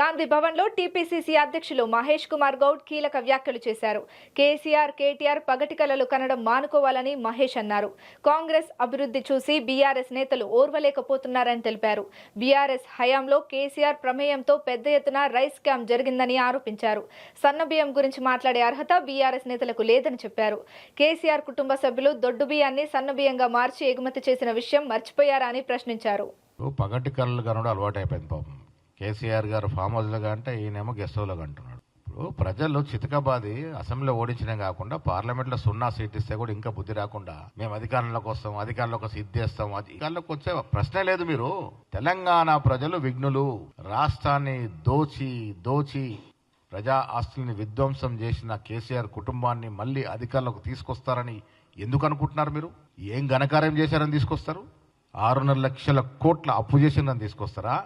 గాంధీ భవన్లో టీపీసీసీ అధ్యక్షులు మహేష్ కుమార్ గౌడ్ కీలక వ్యాఖ్యలు చేశారు. కేసీఆర్ కేటీఆర్ పగటికలలు కనడం మానుకోవాలని మహేష్ అన్నారు. కాంగ్రెస్ అభివృద్ధి చూసి బీఆర్ఎస్ నేతలు ఓర్వలేకపోతున్నారని తెలిపారు. బీఆర్ఎస్ హయాంలో కేసీఆర్ ప్రమేయంతో పెద్ద ఎత్తున రైస్ క్యాంప్ జరిగిందని ఆరోపించారు. సన్నబియ్యం గురించి మాట్లాడే అర్హత బీఆర్ఎస్ నేతలకు లేదని చెప్పారు. కేసీఆర్ కుటుంబ సభ్యులు దొడ్డు బియ్యాన్ని సన్నబియ్యంగా మార్చి ఎగుమతి చేసిన విషయం మర్చిపోయారా అని ప్రశ్నించారు. పగటి కళ్ళు కనడం అలవాటు అయిపోయింది పాపం. కేసీఆర్ గారు ఫామ్ హౌస్లుగా అంటే ఈయనేమో గెస్ట్ హౌస్లుగా అంటున్నాడు. ఇప్పుడు ప్రజలు చితకబాది అసెంబ్లీలో ఓడించడం కాకుండా పార్లమెంట్లో సున్నా సీట్ ఇస్తే కూడా ఇంకా బుద్ధి రాకుండా మేము అధికారంలోకి వస్తాం అధికారంలోకి వస్తే చేస్తాం అధికారంలోకి వచ్చే ప్రశ్నే లేదు మీరు. తెలంగాణ ప్రజలు విఘ్నులు రాష్ట్రాన్ని దోచి దోచి ప్రజా ఆస్తుల్ని విధ్వంసం చేసిన కేసీఆర్ కుటుంబాన్ని మళ్ళీ అధికారంలోకి తీసుకొస్తారని ఎందుకు అనుకుంటున్నారు మీరు? ఏం ఘనకార్యం చేశారని తీసుకొస్తారు? ఆరున్నర లక్షల కోట్ల అప్పు చేసిందని తీసుకొస్తారా?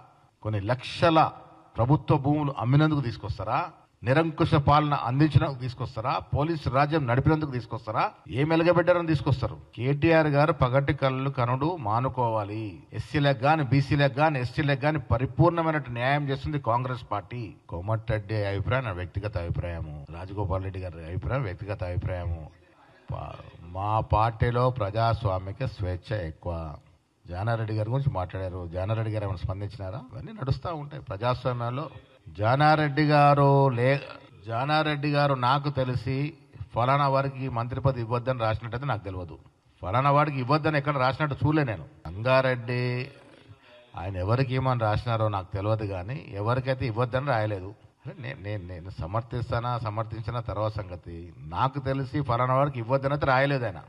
కొన్ని లక్షల ప్రభుత్వ భూములు అమ్మినందుకు తీసుకొస్తారా? నిరంకుశ పాలన అందించినందుకు తీసుకొస్తారా? పోలీసు రాజ్యం నడిపినందుకు తీసుకొస్తారా? ఏం ఎలగబెట్టారని తీసుకొస్తారు? కేటీఆర్ గారు పగటి కళ్ళు కనుడు మానుకోవాలి. ఎస్సీలకు గాని బీసీలకు గాని ఎస్టీలకు గాని పరిపూర్ణమైన న్యాయం చేస్తుంది కాంగ్రెస్ పార్టీ. కోమటిరెడ్డి అభిప్రాయం నా వ్యక్తిగత అభిప్రాయము. రాజగోపాల్ రెడ్డి గారి అభిప్రాయం వ్యక్తిగత అభిప్రాయము. పా- మా పార్టీలో ప్రజాస్వామిక స్వేచ్ఛ ఎక్కువ. జానారెడ్డి గారి గురించి మాట్లాడారు. జానారెడ్డి గారు ఏమైనా స్పందించినారా? ఇవన్నీ నడుస్తూ ఉంటాయి. ప్రజాస్వామ్యంలో జానారెడ్డి గారు లే జానారెడ్డి గారు నాకు తెలిసి ఫలానా వారికి మంత్రి పదవి ఇవ్వద్దని రాసినట్టయితే నాకు తెలియదు. ఫలానా వాడికి ఇవ్వద్దని ఎక్కడ రాసినట్టు చూడలే నేను. రంగారెడ్డి ఆయన ఎవరికి ఏమని రాసినారో నాకు తెలియదు కానీ ఎవరికైతే ఇవ్వద్దని రాయలేదు. నేను నేను నేను సమర్థిస్తానా సమర్థించిన తర్వాత సంగతి. నాకు తెలిసి ఫలానా వారికి ఇవ్వద్దని అయితే రాయలేదు ఆయన.